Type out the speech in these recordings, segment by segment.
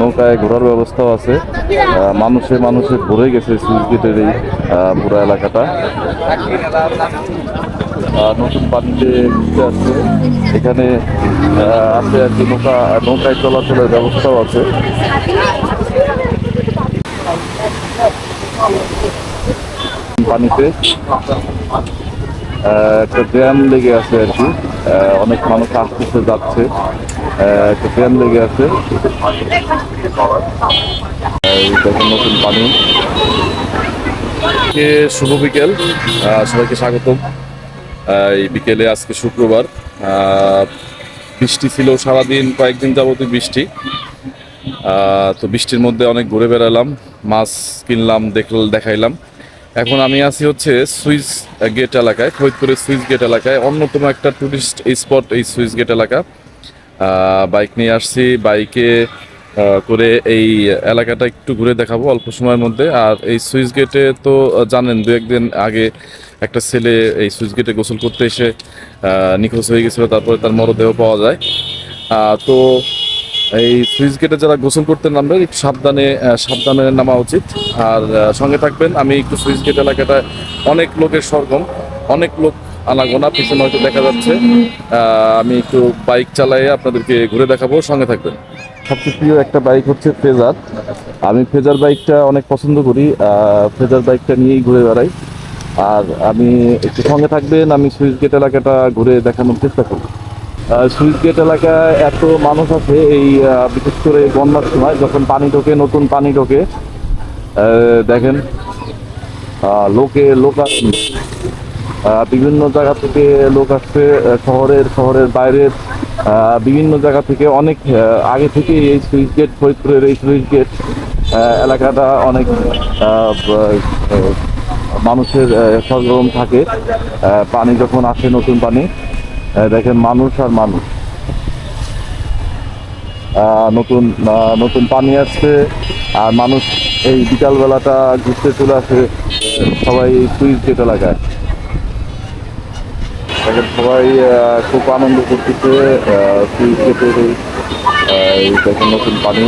নৌকায় ঘোরার ব্যবস্থাও আছে। মানুষে মানুষে ভরে গেছে সুইচ গেটের এই পুরো এলাকাটা। নতুন পানিতে ঘুরতে আসছে এখানে আছে আর কি নৌকা, নৌকায় চলাচলের ব্যবস্থাও আছে। পানিতে একটা জ্যাম লেগে আছে আর কি। অনেক মানুষ আসতেছে, যাচ্ছে। একটা জ্যাম লেগে আছে। নতুন পানি। শুভ বিকেল। সবাইকে স্বাগতম। এই বিকেলে আজকে শুক্রবার। বৃষ্টি ছিল সারাদিন, কয়েকদিন যাবতীয় বৃষ্টি। তো বৃষ্টির মধ্যে অনেক ঘুরে বেড়ালাম, মাছ কিনলাম, দেখল দেখাইলাম। এখন আমি আছি হচ্ছে সুইস গেট এলাকায় ফরিদপুরের সুইস গেট এলাকায়। অন্যতম একটা টুরিস্ট স্পট এই সুইস গেট এলাকা। বাইক নিয়ে আসছি। বাইকে করে এই এলাকাটা একটু ঘুরে দেখাবো অল্প সময়ের মধ্যে। আর এই সুইচ গেটে তো জানেন দু একদিন আগে একটা ছেলে এই সুইচ গেটে গোসল করতে এসে নিখোঁজ হয়ে গেছিল। তারপরে তার মরদেহ পাওয়া যায়। তো এই সুইচ গেটে যারা গোসল করতে নামবে, একটু সাবধানে সাবধানে নামা উচিত। আর সঙ্গে থাকবেন। আমি একটু সুইচ গেট এলাকাটায় অনেক লোকের সরগম, অনেক লোক আনাগোনা, পিছনে হয়তো দেখা যাচ্ছে। আমি একটু বাইক চালাই আপনাদেরকে ঘুরে দেখাবো, সঙ্গে থাকবেন। সবচেয়ে প্রিয় একটা বাইক হচ্ছে ফেজার। আমি ফেজার বাইকটা অনেক পছন্দ করি ফেজার বাইকটা নিয়েই ঘুরে বেড়াই। আর আমি একটু সঙ্গে থাকবেন, আমি সুইচ গেট এলাকাটা ঘুরে দেখানোর চেষ্টা করি সুইচ গেট এলাকায় এত মানুষ আছে এই বিশেষ করে বন্যার সময়, যখন পানি ঢোকে, নতুন পানি ঢোকে। দেখেন লোকে লোক বিভিন্ন জায়গা থেকে লোক আসছে শহরের শহরের বাইরের বিভিন্ন জায়গা থেকে অনেক আগে থেকে এই সুইচ গেট, ফরিদপুরের এই সুইচ গেট এলাকাটা অনেক মানুষের সরগরম থাকে। পানি যখন আসে নতুন পানি দেখেন মানুষ আর মানুষ। নতুন নতুন পানি আসছে, আর মানুষ এই বিকালবেলাটা ঘুরতে চলে আসে সবাই সুইচ গেট এলাকায়। সবাই খুব আনন্দ করতেছে সুইচ নতুন পানি।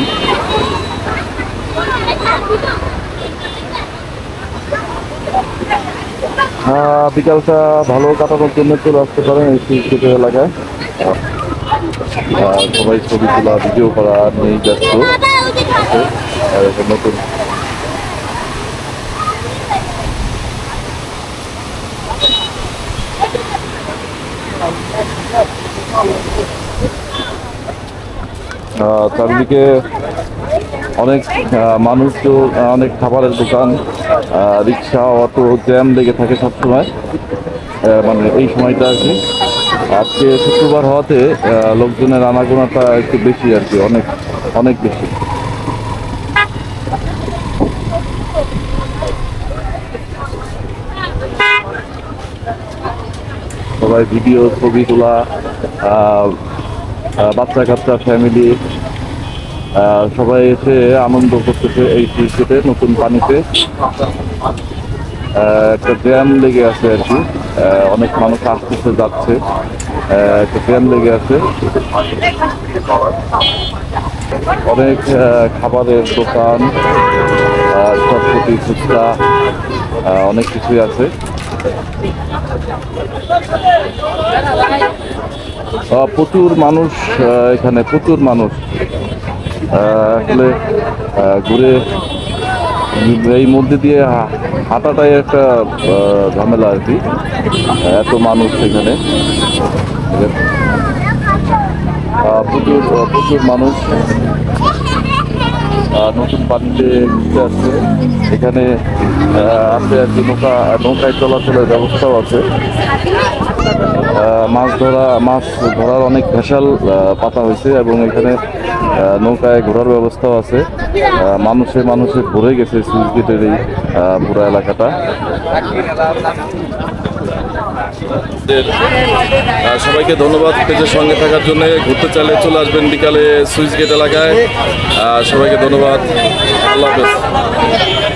আহ, বিকালটা ভালো কাটানোর জন্য চলে আসতে পারেন এই সুইচ এলাকায়। সবাই ছবি তোলা ভিডিও করা নিয়ে এটা নতুন চারদিকে অনেক তো অনেক খাবারের দোকান রিক্সা, অটো, জ্যাম লেগে থাকে সবসময়। মানে এই সময়টা আর কি। আজকে শুক্রবার হওয়াতে লোকজনের আনাগোনাটা একটু বেশি আর কি, অনেক অনেক বেশি। সবাই ভিডিও ছবি তোলা বাচ্চা কাচ্চা ফ্যামিলি সবাই এসে আনন্দ করতেছে এই ক্রিকেটে নতুন পানিতে। একটা জ্যাম লেগে আছে আর কি। অনেক মানুষ আসতেছে, যাচ্ছে। একটা জ্যাম লেগে আছে। অনেক খাবারের দোকান চটপটি ফুচকা অনেক কিছুই আছে। প্রচুর মানুষ এখানে প্রচুর মানুষ। আসলে ঘুরে এই মধ্যে দিয়ে হাঁটাটাই একটা ঝামেলা আর কি। এত মানুষ এখানে। প্রচুর প্রচুর মানুষ। নতুন পানিতে ঘুরতে আসছে এখানে আছে আর কি নৌকা, নৌকায় চলাচলের ব্যবস্থাও আছে। মাছ ধরা, মাছ ধরার অনেক ভেসাল পাতা হয়েছে এবং এখানে নৌকায় ঘোরার ব্যবস্থাও আছে। মানুষে মানুষে ভরে গেছে সুইচ গেটের এই পুরো এলাকাটা। সবাইকে ধন্যবাদ পেজের সঙ্গে থাকার জন্য। ঘুরতে চাইলে চলে আসবেন বিকালে সুইচ গেট এলাকায় সবাইকে ধন্যবাদ। আল্লাহ হাফেজ।